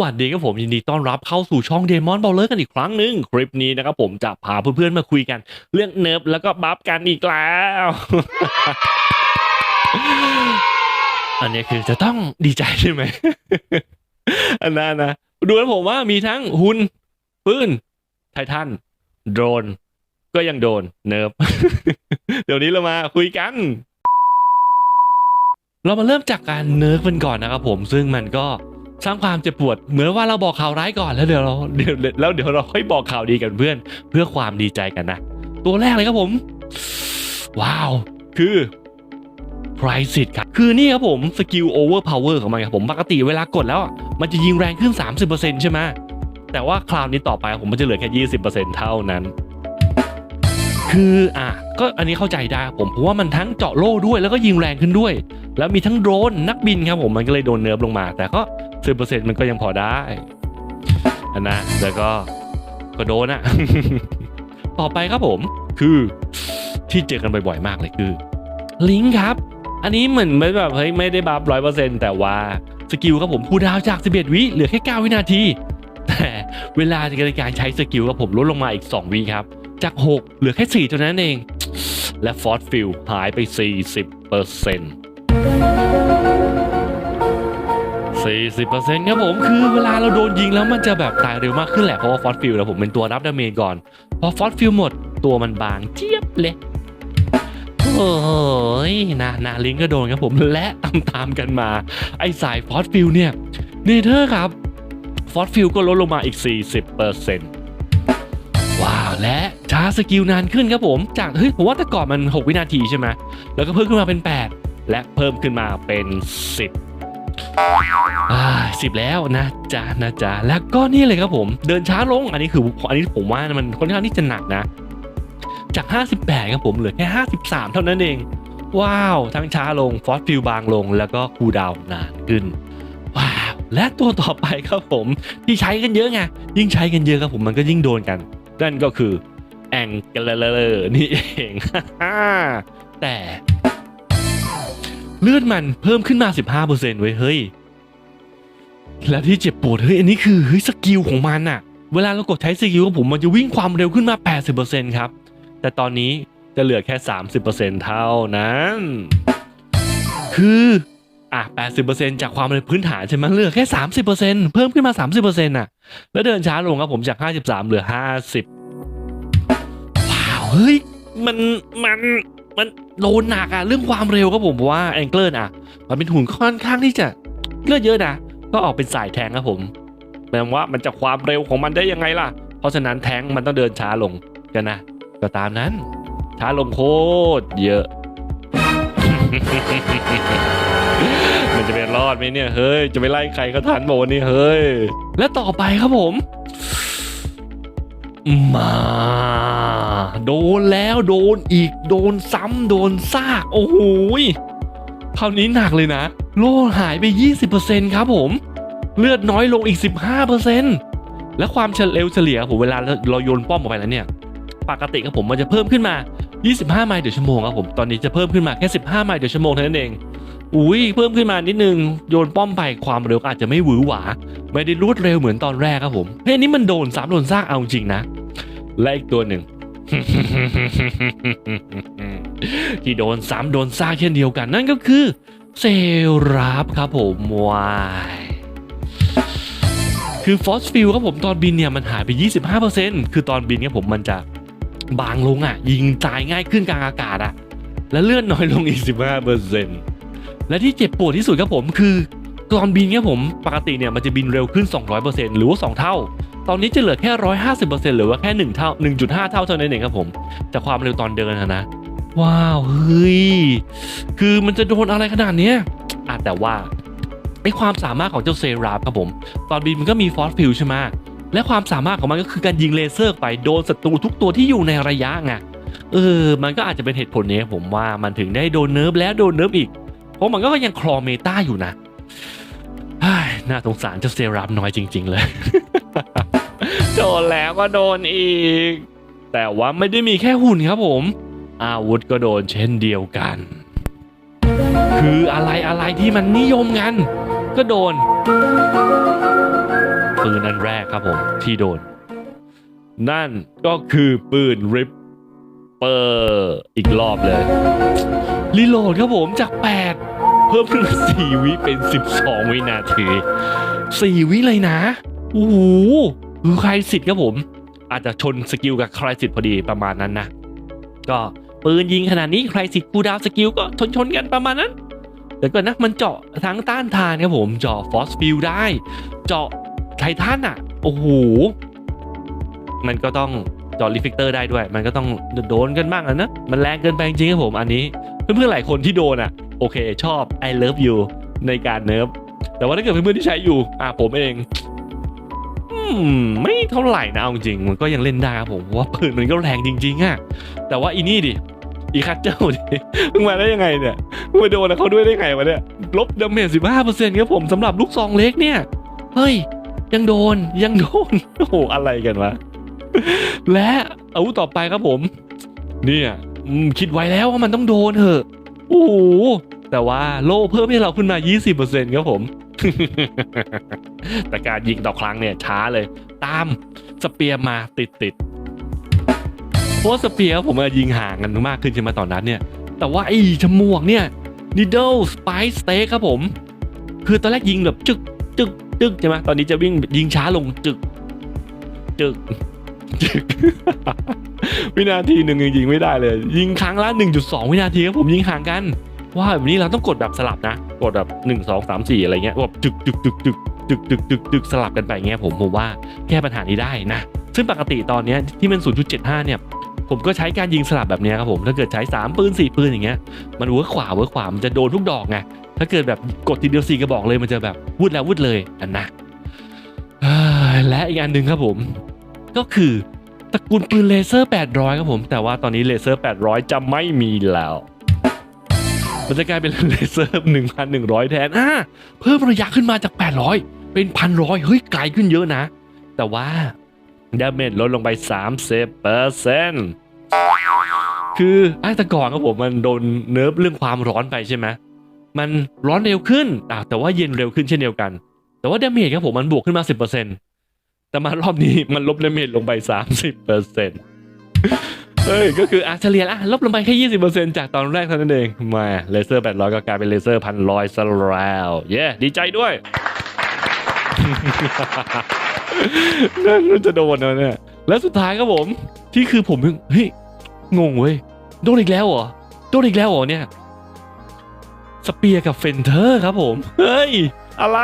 วัสดีครับผมยินดีต้อนรับเข้าสู่ช่องเดมอนบอลเลอร์กันอีกครั้งหนึ่งคลิปนี้นะครับผมจะพาเพื่อนๆมาคุยกัน เรื่องเนิร์ฟแล้วก็บัฟกันอีกแล้ว อันนี้คือจะต้องดีใจใช่ไหมอันนั้นนะดูแล้วผมว่ามีทั้งหุ่นปืนไททันโดรน ก็ยังโดนเนิร์ฟเดี๋ยวนี้เรามาคุยกันเรามาเริ่มจากการเนิร์ฟกันก่อนนะครับผมซึ่งมันก็ สร้างความเจ็บปวด เหมือนว่าเราบอกข่าวร้ายก่อนแล้วเดี๋ยวเราเดี๋ยวแล้วเดี๋ยวเราค่อยบอกข่าวดีกันเพื่อน เพื่อความดีใจกันนะ ตัวแรกเลยครับผม ว้าว คือ Price It ครับ คือนี่ครับผมสกิล Overpower ของมันครับผมปกติเวลากดแล้วมันจะยิงแรงขึ้น 30%ใช่ไหมแต่ว่าคราวนี้ต่อไปผมมันจะเหลือแค่ 20%เท่านั้น คืออะก็อันนี้เข้าใจได้ครับผมเพราะว่ามันทั้งเจาะโล่ด้วยแล้วก็ยิงแรงขึ้นด้วย แล้วมีทั้งโดรนนักบินครับผมมันก็เลยโดนเนิร์ฟลงมา แต่ก็ สิบเปอร์เซ็นต์มันก็ยังพอได้อันนะแล้วก็ก็โดนอะต่อไปครับผมคือที่เจอกันบ่อยๆ มากเลยคือ ลิงครับ อันนี้เหมือนไม่แบบเฮ้ยไม่ได้บัฟร้อยเปอร์เซ็นต์แต่ว่าสกิลครับผมคูดาวจาก 11 วิเหลือแค่ 9 วินาที แต่เวลาในการใช้สกิลครับผมลดลงมาอีก 2 วิครับ จาก 6 เหลือแค่ 4 เท่านั้นเอง และฟอสฟิลหายไป 40เปอร์เซ็นต์ 40%ครับผมคือเวลาเราโดนยิงแล้วมันจะแบบตายเร็วมากขึ้นแหละเพราะว่าฟอสฟิลแล้วผมเป็นตัวรับดาเมจก่อน พอฟอสฟิลหมดตัวมันบางเจี๊ยบเลยโอ้ยนะนะลิงก็โดนครับผมและตามตามกันมา ไอสายฟอสฟิลเนี่ยเนเธอร์ครับฟอสฟิลก็ลดลงมาอีก 40%ว้าวและชาร์สกิลนานขึ้นครับผมจากเฮ้ยผมว่าแต่ก่อนมัน 6 วินาทีใช่ไหมแล้วก็เพิ่มขึ้นมาเป็น 8 และเพิ่มขึ้นมาเป็น 10 สิบแล้วนะจ๊ะนะจ๊ะแล้วก็นี่เลยครับผม เดินช้าลงอันนี้คืออันนี้ผมว่ามันค่อนข้างที่จะหนักนะ จาก 58ครับผมเหลือแค่ 53 เท่านั้นเอง ว้าว ทั้งช้าลงฟอสฟิลบางลง แล้วก็คูดาวน์นานขึ้นว้าวและตัวต่อไปครับผม ที่ใช้กันเยอะไงยิ่งใช้กันเยอะครับผมมันก็ยิ่งโดนกัน นั่นก็คือแองเกลเลอร์นี่เองแต่ เลือดมันเพิ่มขึ้นมา 15%เว้ยเฮ้ย แล้วที่เจ็บปวดเฮ้ยอันนี้คือเฮ้ยสกิลของมันอะเวลาเรากดใช้สกิลของผมมันจะวิ่งความเร็วขึ้นมา 80%ครับ แต่ตอนนี้จะเหลือแค่ 30%เท่านั้น คืออะ 80%จากความเร็วพื้นฐานใช่ไหมเหลือแค่ 30%เพิ่มขึ้นมา 30%น่ะ แล้วเดินช้าลงครับผมจาก 53 เหลือ 50 ว้าว เฮ้ย มัน มัน มันโดนหนักอะเรื่องความเร็วครับผมว่าแองเกิลอะมันเป็นหุ่นค่อนข้างที่จะเลือดเยอะนะก็ออกเป็นสายแทงครับผมแปลว่ามันจะความเร็วของมันได้ยังไงล่ะ เพราะฉะนั้นแทงมันต้องเดินช้าลงกันนะก็ตามนั้น ช้าลงโคตรเยอะ มันจะไปรอดไหมเนี่ยเฮ้ยจะไปไล่ใครก็ทันบอกวันนี้เฮ้ยและต่อไปครับผม มา โดนแล้วโดนอีกโดนซ้ำโดนซาก โอ้โหคราวนี้หนักเลยนะ โล่หายไป 20%ครับผม เลือดน้อยลงอีก 15%และความเฉลียวเฉลี่ยผมเวลาเราโยนป้อมออกไปแล้วเนี่ย ปกติครับผมมันจะเพิ่มขึ้นมา 25 ไมล์ต่อชั่วโมงครับผม ตอนนี้จะเพิ่มขึ้นมาแค่ 15 ไมล์ต่อชั่วโมงเท่านั้นเอง อุ้ยเพิ่มขึ้นมานิดนึง โยนป้อมไปความเร็วอาจจะไม่หวือหวา ไม่ได้รวดเร็วเหมือนตอนแรกครับผมเฮ้ยอันนี้มันโดนซ้ำโดนซากเอาจริงนะ และอีกตัวหนึ่ง ที่โดนซ้ำโดนซ่าเช่นเดียวกันนั่นก็คือเซลราฟครับผมวายคือฟอสฟิลครับผมตอนบินเนี่ยมันหายไป 25%คือตอนบินเนี่ยผมมันจะบางลงอะ ยิงตายง่ายขึ้นกลางอากาศอะ และเลื่อนน้อยลงอีก 15%และที่เจ็บปวดที่สุดครับผมคือตอนบินเนี่ยผมปกติเนี่ยมันจะบินเร็วขึ้น 200%หรือว่า 2 เท่า ตอนนี้จะเหลือแค่150%หรือว่าแค่1เท่า1.5เท่าเท่านั้นเองครับผมจากความเร็วตอนเดินนะนะ ว้าว เฮ้ย คือมันจะโดนอะไรขนาดเนี้ยอะแต่ว่าไอความสามารถของเจ้าเซราฟครับผม ตอนบินมันก็มีฟอสฟิลใช่ไหมและความสามารถของมันก็คือการยิงเลเซอร์ไปโดนศัตรูทุกตัวที่อยู่ในระยะไงเออ มันก็อาจจะเป็นเหตุผลนี้ผมว่ามันถึงได้โดนเนิร์ฟแล้วโดนเนิร์ฟอีก เพราะมันก็ยังคลอเมตาอยู่นะน่าสงสารเจ้าเซราฟน้อยจริง ๆ เลย โดนแล้วก็โดนอีก แต่ว่าไม่ได้มีแค่หุ่นครับผม อาวุธก็โดนเช่นเดียวกัน คืออะไรอะไรที่มันนิยมกัน ก็โดน ปืนอันแรกครับผมที่โดน นั่นก็คือปืนริปเปอร์อีกรอบเลย รีโหลดครับผมจาก 8 เพิ่มขึ้นมา4วิเป็น 12 วินาที 4 วิเลยนะ โอ้โห ใครสิทธิ์ครับผม อาจจะชนสกิลกับใครสิทธิ์พอดีประมาณนั้นนะ ก็ปืนยิงขนาดนี้ใครสิทธิ์คูดาวสกิลก็ชนชนกันประมาณนั้นเดี๋ยวก่อนนะมันเจาะทั้งต้านทานครับผมเจาะฟอสฟิลได้ เจาะไททันอะโอ้โหมันก็ต้องเจาะรีเฟกเตอร์ได้ด้วย มันก็ต้องโดนกันบ้างอะนะ มันแรงเกินไปจริงครับผม อันนี้ เพื่อนๆหลายคนที่โดนอะ โอเคชอบ I love you ในการเนิร์ฟแต่ว่าถ้าเกิดเพื่อนๆที่ใช้อยู่ อะผมเอง ไม่เท่าไหร่นะเอาจริงมันก็ยังเล่นได้ครับผมว่าปืนมันก็แรงจริงๆอะแต่ว่าอีนี่ดิอีคัตเจ้าดิเพิ่งมาได้ยังไงเนี่ยเพิ่งมาโดนเขาด้วยได้ไงวะเนี่ยลบดาเมจสิบห้าเปอร์เซ็นต์ครับผมสำหรับลูกซองเล็กเนี่ยเฮ้ยยังโดนยังโดนโอ้โหอะไรกันวะและอาวุธต่อไปครับผม เนี่ยอืมคิดไว้แล้วว่ามันต้องโดนเถอะโอ้โหแต่ว่าโล่เพิ่มให้เราขึ้นมา 20%ครับผม แต่การยิงต่อครั้งเนี่ยช้าเลย ตามสเปียร์มาติดติดๆเพราะสเปียร์ผมมายิงห่างกันมากขึ้นใช่ไหมตอนนั้นเนี่ย แต่ว่าไอ้จมวกเนี่ย needle spice steak ครับผม คือตอนแรกยิงแบบจึกจึกจึกใช่ไหมตอนนี้จะวิ่งยิงช้าลงจึกจึกจึกวินาทีหนึ่งยังยิงไม่ได้เลย ยิงครั้งละ 1.2 วินาทีครับผมยิงห่างกัน ว่าแบบนี้เราต้องกดแบบสลับนะ กดแบบ 1 2 3 4 อะไรเงี้ยแบบจึกจึกจึกจึก จึกจึกจึกจึกสลับกันไปเงี้ยผมผมว่าแก้ปัญหานี้ได้นะ ซึ่งปกติตอนนี้ที่มัน0.75 เนี่ยผมก็ใช้การยิงสลับแบบนี้ครับผมถ้าเกิดใช้ 3 ปืน 4 ปืนอย่างเงี้ยมันเวิร์คขวาเวิร์คขวามันจะโดนทุกดอกไงถ้าเกิดแบบกดทีเดียวสี่กระบอกเลยมันจะแบบวุดแล้ววุดเลยอันนะและอีกอันหนึ่งครับผม ก็คือตระกูลปืนเลเซอร์ 800 ครับผม แต่ว่าตอนนี้เลเซอร์ 800 จะไม่มีแล้ว มันจะกลายเป็นเลเซอร์ 1,100 แทนอ่าเพิ่มระยะขึ้นมาจาก 800 เป็น1,100เฮ้ยไกลขึ้นเยอะนะ แต่ว่าดาเมจลดลงไป 30เปอร์เซ็นต์คือไอ้ต่ก่อนครับผมมันโดนเนิร์ฟเรื่องความร้อนไปใช่ไหมมันร้อนเร็วขึ้นอ่าแต่ว่าเย็นเร็วขึ้นเช่นเดียวกัน แต่ว่าดาเมจครับผมมันบวกขึ้นมา 10%แต่มารอบนี้มันลบดาเมจลงไป 30%เฮ้ยก็คืออะเฉลี่ยละลบลงไปแค่ 20%จากตอนแรกเท่านั้นเองมาเลเซอร์ 800 ก็กลายเป็นเลเซอร์พันร้อยซะแล้วเย้ดีใจด้วย นั่นจะโดนนะเนี่ย และสุดท้ายครับผม ที่คือผมเฮ้ยงงเว้ยโดนอีกแล้วเหรอโดนอีกแล้วเหรอเนี่ยสเปียร์กับเฟนเทอร์ครับผม เฮ้ย อะไร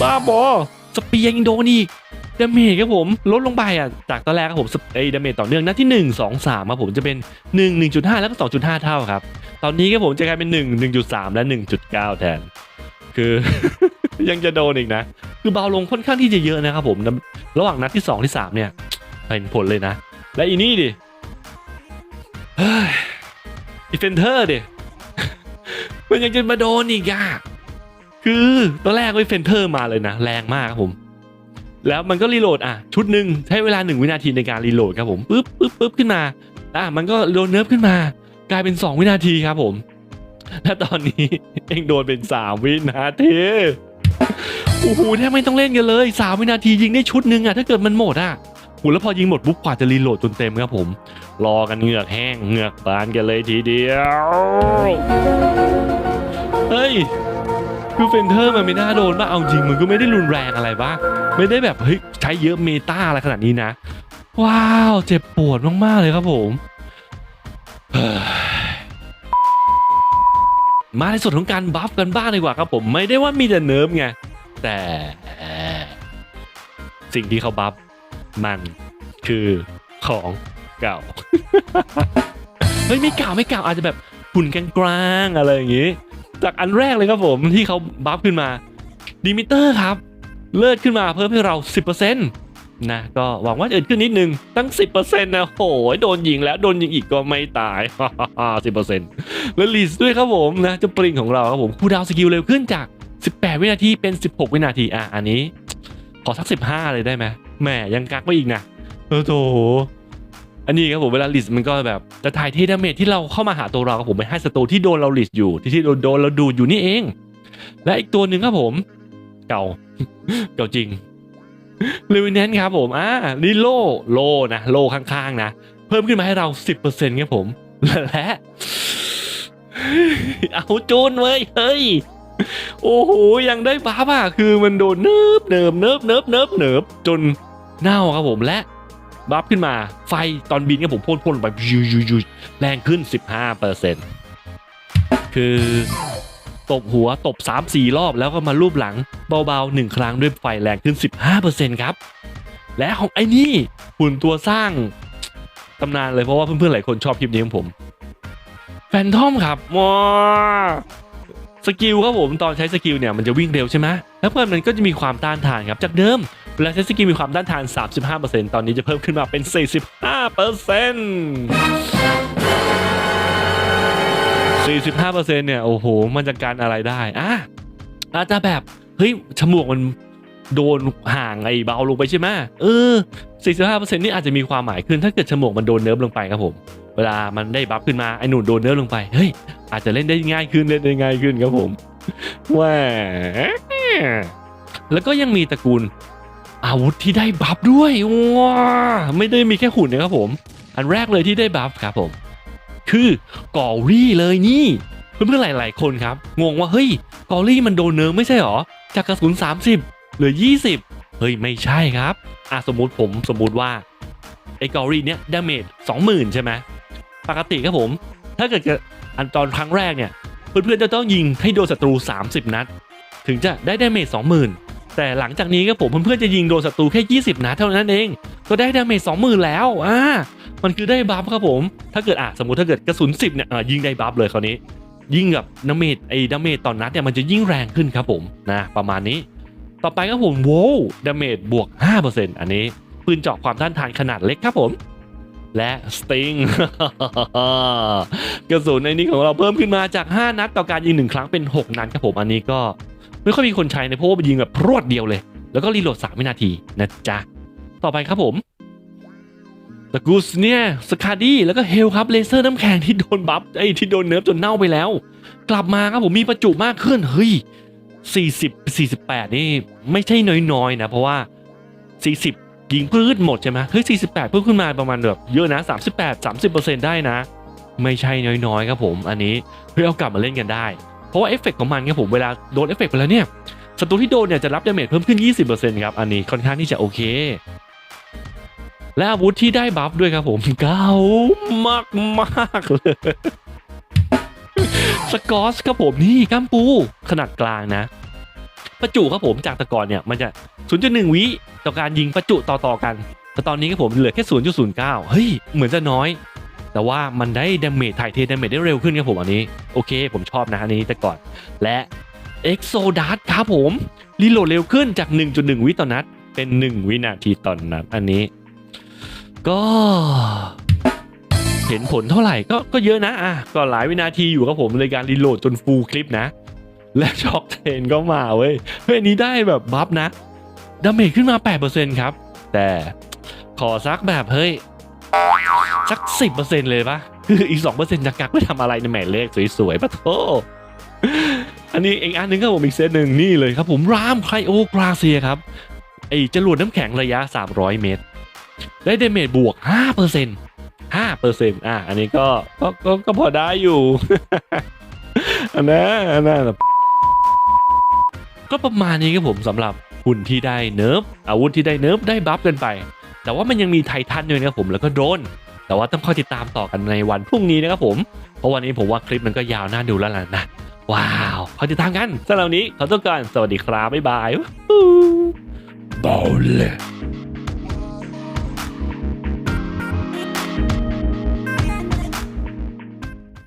บ้าบอ สเปียร์ยังโดนอีกดาเมจครับผม ลดลงไปอะ จากตอนแรกครับผมไอ้ดาเมจต่อเนื่องนะที่ 1 2 3ครับผมจะเป็น 1 1.5 แล้วก็ 2.5 เท่าครับ ตอนนี้ครับผมจะกลายเป็น 1 1.3 และ 1.9 แทน คือ ยังจะโดนอีกนะ คือเบาลงค่อนข้างที่จะเยอะนะครับผมระหว่างนัดที่ 2 ที่ 3 เนี่ยเป็นผลเลยนะ และอีนี่ดิเอีเฟนเทอร์ดิมันยังจะมาโดนอีกอะคือตอนแรกไว้เฟนเทอร์มาเลยนะ แรงมากครับผม แล้วมันก็รีโหลดอะ ชุดหนึ่งใช้เวลาหนึ่งวินาทีในการรีโหลดครับผมปึ๊บปึ๊บปึ๊บขึ้นมาอะมันก็โดนเนิร์ฟขึ้นมา กลายเป็น 2 วินาทีครับผมและตอนนี้เองโดนเป็น 3 วินาที โอ้โหแทบไม่ต้องเล่นกันเลย3วินาทียิงได้ชุดหนึ่งอะถ้าเกิดมันหมดอะโหแล้วพอยิงหมดปุ๊บกว่าจะรีโหลดจนเต็มครับผม รอกันเหงือกแห้งเหงือกบานกันเลยทีเดียวเฮ้ยคือเฟนเทอร์มันไม่น่าโดนป่ะเอาจริงมันก็ไม่ได้รุนแรงอะไรป่ะไม่ได้แบบเฮ้ยใช้เยอะเมตาอะไรขนาดนี้นะ ว้าวเจ็บปวดมากๆเลยครับผมมาในส่วนของการบัฟกันบ้างดีกว่าครับผม ไม่ได้ว่ามีแต่เนิร์ฟไง แต่สิ่งที่เขาบัฟมันคือของเก่า เฮ้ยไม่เก่าไม่เก่าอาจจะแบบหุ่นกลางๆอะไรอย่างงี้ จากอันแรกเลยครับผมที่เขาบัฟขึ้นมาดิมิเตอร์ครับ เลิศขึ้นมาเพิ่มให้เรา 10%นะก็หวังว่าจะเอิดขึ้นนิดนึงตั้ง 10%นะโหยโดนยิงแล้วโดนยิงอีกก็ไม่ตาย 10%แล้วลีสด้วยครับผมนะเจะปริงของเราครับผมคูดาวน์สกิลเร็วขึ้นจาก 18 วินาทีเป็น 16 วินาทีอะอันนี้ ขอสัก 15 เลยได้ไหมแหมยังกักไว้อีกนะโอ้โถอันนี้ครับผมเวลาลิสมันก็แบบจะถ่ายเทดาเมจที่เราเข้ามาหาตัวเราครับผมไปให้สโตที่โดนเราลิสอยู่ที่ที่โดนโดนเราดูอยู่นี่เอง และอีกตัวหนึ่งครับผม เก่าเก่าจริงเลวินแนนครับผมอ่านี่โลโลนะโลข้างๆนะเพิ่มขึ้นมาให้เรา 10%ครับผมและ เอาจูนเว้ยเฮ้ย โอ้โหยังได้บ้าป่ะคือมันโดนเนิบเนิบเนิบเนิบเนิบเนิบจนเน่าครับผมและบัฟขึ้นมาไฟตอนบินครับผมพ่นพ่นไปยูยูยูแรงขึ้น 15%คือตบหัวตบ 3-4 รอบแล้วก็มารูปหลังเบาๆ 1 ครั้งด้วยไฟแรงขึ้น 15%ครับ และของไอ้นี่หุ่นตัวสร้างตำนานเลยเพราะว่าเพื่อนๆหลายคนชอบคลิปนี้ของผม แฟนทอมครับว้า สกิลครับผมตอนใช้สกิลเนี่ยมันจะวิ่งเร็วใช่ไหมแล้วเพื่อนมันก็จะมีความต้านทานครับจากเดิมเวลาใช้สกิลมีความต้านทาน 35%ตอนนี้จะเพิ่มขึ้นมาเป็น 45% 45%เนี่ยโอ้โห มันจะการอะไรได้อะอาจจะแบบเฮ้ยฉมวกมันโดนห่างไอ้เบาลงไปใช่ไหมเออ 45%นี่อาจจะมีความหมายขึ้นถ้าเกิดฉมวกมันโดนเนิร์ฟลงไปครับผม เวลามันได้บัฟขึ้นมาไอ้หนุนโดนเนิร์ฟลงไปเฮ้ยอาจจะเล่นได้ง่ายขึ้นเล่นได้ง่ายขึ้นครับผมว้แล้วก็ยังมีตระกูลอาวุธที่ได้บัฟด้วยว้าไม่ได้มีแค่หุ่นนะครับผม อันแรกเลยที่ได้บัฟครับผม คือ กอรี่เลยนี่เพื่อนๆหลาย ๆ คนครับ งงว่าเฮ้ยกอรี่มันโดนเนิร์ฟไม่ใช่หรอ จากกระสุน 30หลือ 20 เฮ้ยไม่ใช่ครับอะสมมุติผมสมมุติว่าไอ้กอรี่เนี้ยดาเมจ20,000 ใช่ไหม ปกติครับผม ถ้าเกิดจะอันตอนครั้งแรกเนี่ย เพื่อนๆจะต้องยิงให้โดนศัตรู 30 นัด ถึงจะได้ดาเมจ20,000 แต่หลังจากนี้ครับผมเพื่อนๆจะยิงโดนศัตรูแค่ 20 นัดเท่านั้นเอง ก็ได้ดาเมจ20,000 แล้วอ่ามันคือได้บัฟครับผม ถ้าเกิดอะสมมติถ้าเกิดกระสุน 10เนี่ยยิงได้บัฟเลยคราวนี้ ยิ่งกับดาเมจไอ้ดาเมจตอนนัดเนี่ยมันจะยิ่งแรงขึ้นครับผมนะประมาณนี้ ต่อไปครับผมโว้ดาเมจบวก 5%อันนี้ปืนเจาะความต้านทานขนาดเล็กครับผม และสติงกระสุนในนี้ของเราเพิ่มขึ้นมาจาก 5 นัดต่อการยิง 1 ครั้งเป็น 6 นัดครับผมอันนี้ก็ไม่ค่อยมีคนใช้นะเพราะว่ายิงแบบรวดเดียวเลย แล้วก็รีโหลด3วินาทีนะจ๊ะ ต่อไปครับผมตะกูสเนี่ยสคาดี้แล้วก็เฮลครับเลเซอร์น้ำแข็งที่โดนบัฟไอ้ที่โดนเนิร์ฟจนเน่าไปแล้ว กลับมาครับผมมีประจุมากขึ้นเฮ้ย40 48 นี่ไม่ใช่น้อยๆนะ เพราะว่า 40 ยิงพืชหมดใช่ไหมเฮ้ย48เพิ่มขึ้นมาประมาณแบบเยอะนะ 38 30ได้นะ ไม่ใช่น้อยๆครับผม อันนี้เพื่อเอากลับมาเล่นกันได้ เพราะว่าเอฟเฟกต์ของมันครับผมเวลาโดนเอฟเฟกต์ไปแล้วเนี่ยศัตรูที่โดนเนี่ยจะรับดาเมจเพิ่มขึ้น 20%ครับอันนี้ค่อนข้างที่จะโอเค และอาวุธที่ได้บัฟด้วยครับผมเก่ามากมากๆเลยสกอสครับผมนี่กัมปู ขนาดกลางนะ ประจุครับผมจากแตะกอนเนี่ยมันจะ 0.1 วิต่อการยิงประจุต่อๆกัน แต่ตอนนี้ครับผมเหลือแค่ 0.09 เฮ้ย เหมือนจะน้อย แต่ว่ามันได้ดาเมจถ่ายเทดาเมจได้เร็วขึ้นครับผมอันนี้ โอเค ผมชอบนะอันนี้แต่ก่อน และเอ็กโซดัสครับผมรีโหลดเร็วขึ้นจาก 1.1 วิต่อนัด เป็น 1 วินาทีต่อนนัดอันนี้ ก็เห็นผลเท่าไหร่ก็ก็เยอะนะอะก็หลายวินาทีอยู่ครับผมในการรีโหลดจนฟูลคลิปนะ และช็อกเทนก็มาเว้ยเฮ้ยนี้ได้แบบบัฟนะดาเมจขึ้นมา 8%ครับ แต่ขอสักแบบเฮ้ย สัก 10%เลยปะคืออีก 2%จะกักไว้ทำอะไรในแหม่เลขสวยๆปะโทอันนี้เองอันหนึงครับผมอีกเซตหนึ่งนี่เลยครับผมรามไคโอกราเซียครับ ไอจรวดน้ำแข็งระยะ 300 เมตร ได้เดเมจบวก5%เปอร์เซ็นต์ห้าเปอร์เซ็นต์อะ อันนี้ก็ก็ก็ก็พอได้อยู่ อันนั้นอันนั้น ก็ประมาณนี้ครับผมสำหรับหุ่นที่ได้เนิร์ฟอาวุธที่ได้เนิร์ฟได้บัฟกันไป แต่ว่ามันยังมีไททันด้วยนะครับผมแล้วก็โดน แต่ว่าต้องคอยติดตามต่อกันในวันพรุ่งนี้นะครับผม เพราะวันนี้ผมว่าคลิปมันก็ยาวน่าดูแล้วล่ะนะ ว้าวคอยติดตามกันสำหรับนนี้ขอตัวก่อนสวัสดีครับบ๊ายบายเบาเลย